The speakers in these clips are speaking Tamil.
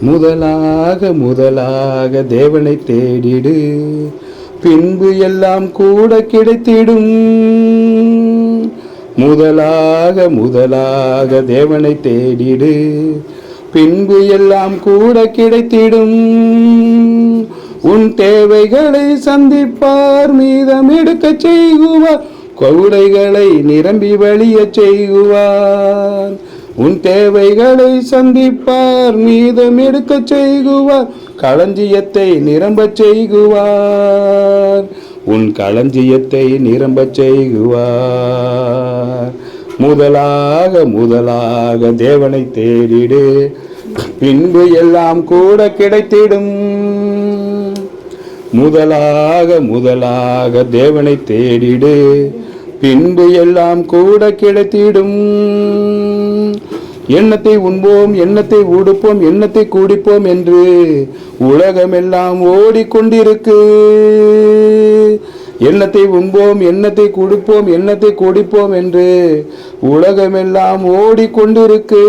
முதலாக முதலாக தேவனை தேடிடு. பின்பு எல்லாம் கூட கிடைத்திடும். முதலாக முதலாக தேவனை தேடிடு. பின்பு எல்லாம் கூட கிடைத்திடும். உன் தேவைகளை சந்திப்பார் மீதம் எடுக்க செய்குவார். கவுடைகளை நிரம்பி வழிய செய்குவார். உன் தேவைகளை சந்திப்பார் மீதம் எடுக்க செய்குவார் களஞ்சியத்தை நிரம்பச் செய்குவார். உன் களஞ்சியத்தை நிரம்பச் செய்குவார். முதலாக முதலாக தேவனை தேடிடு. பின்பு எல்லாம் கூட கிடைத்திடும். முதலாக முதலாக தேவனை தேடிடு. பின்பு எல்லாம் கூட கிடைத்திடும். எண்ணத்தை உண்போம் எண்ணத்தை உடுப்போம் எண்ணத்தை குடிப்போம் என்று உலகமெல்லாம் ஓடிக்கொண்டிருக்கு. எண்ணத்தை உண்போம் எண்ணத்தை குடிப்போம் எண்ணத்தை குடிப்போம் என்று உலகமெல்லாம் ஓடிக்கொண்டிருக்கு.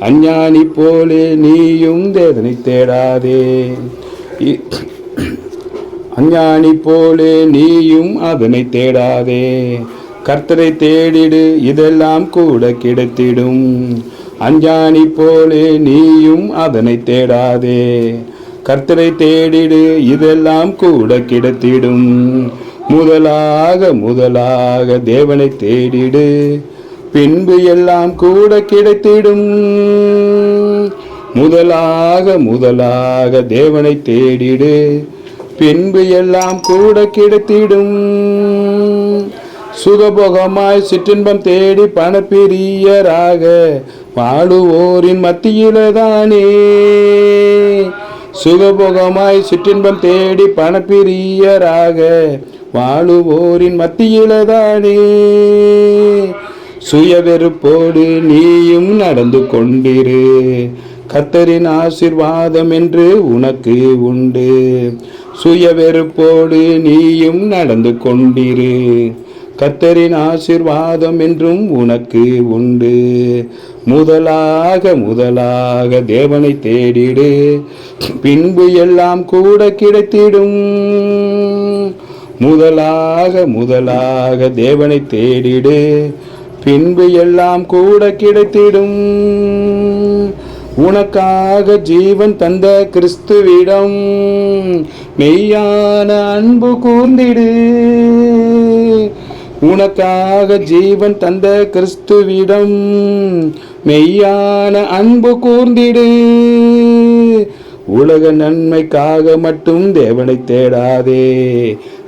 அஞ்ஞானி போலே நீயும் தேவனை தேடாதே. இ- அஞ்ஞானி போலே நீயும் அதனை தேடாதே. கர்த்தரை தேடிடு இதெல்லாம் கூட கிடைத்திடும். அஞ்ஞானி போலே நீயும் அதனை தேடாதே. கர்த்தரை தேடிடு இதெல்லாம் கூட கிடைத்திடும். முதலாக முதலாக தேவனை தேடிடு பின்பு எல்லாம் கூட கிடைத்திடும். முதலாக முதலாக தேவனை தேடிடு பின்பு எல்லாம் கூட கிடைத்திடும். சுகபோகமாய் சிற்றின்பம் தேடி பணப்பிரியராக வாழுவோரின் மத்தியிலதானே. சுகபோகமாய் சிற்றின்பம் தேடி பணப்பிரியராக வாழுவோரின் மத்தியிலதானே. சுய வெறுப்போடு நீயும் நடந்து கொண்டிரு. கத்தரின் ஆசிர்வாதம் என்று உனக்கு உண்டு. சுய வெறுப்போடு நீயும் நடந்து கொண்டிரு. கத்தரின் ஆசிர்வாதம் என்றும் உனக்கு உண்டு. முதலாக முதலாக தேவனை தேடிடு. பின்பு எல்லாம் கூட கிடைத்திடும். முதலாக முதலாக தேவனை தேடிடு. பின்பு எல்லாம் கூட கிடைத்திடும். உனக்காக ஜீவன் தந்த கிறிஸ்துவிடம் மெய்யான அன்பு கூர்ந்திடு. உனக்காக ஜீவன் தந்த கிறிஸ்துவிடம் மெய்யான அன்பு கூர்ந்திடு. உலக நன்மைக்காக மட்டும் தேவனை தேடாதே.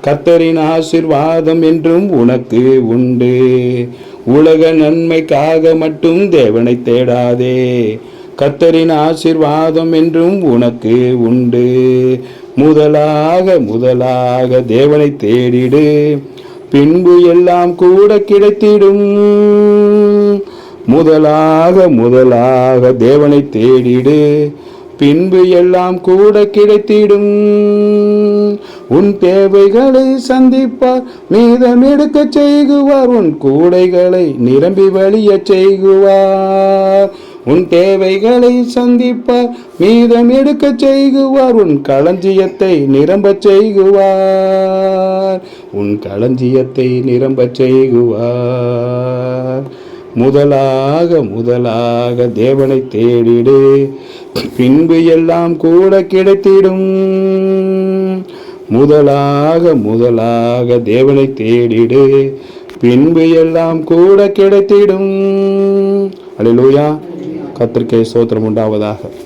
கர்த்தரின் ஆசிர்வாதம் என்றும் உனக்கு உண்டு. உலக நன்மைக்காக மட்டும் தேவனை தேடாதே. கத்தரின் ஆசிர்வாதம் என்றும் உனக்கு உண்டு. முதலாக முதலாக தேவனை தேடிடு. பின்பு எல்லாம் கூட கிடைத்திடும். முதலாக முதலாக தேவனை தேடிடு. பின்பு எல்லாம் கூட கிடைத்திடும். உன் தேவைகளை சந்திப்பார் மீதம் எடுக்க செய்குவார். உன் கூடைகளை நிரம்பி வழிய செய்குவார். உன் தேவைகளை சந்திப்பார் மீதம் எடுக்க செய்குவார். உன் களஞ்சியத்தை நிரம்பச் செய்குவார். உன் களஞ்சியத்தை நிரம்பச் செய்குவார். முதலாக முதலாக தேவனை தேடிடு. பின்பு எல்லாம் கூட கிடைத்திடும். முதலாக முதலாக தேவனை தேடிடு. பின்பு எல்லாம் கூட கிடைத்திடும். அலையிலூயா கத்திரிக்கை சோத்திரம் உண்டாவதாக.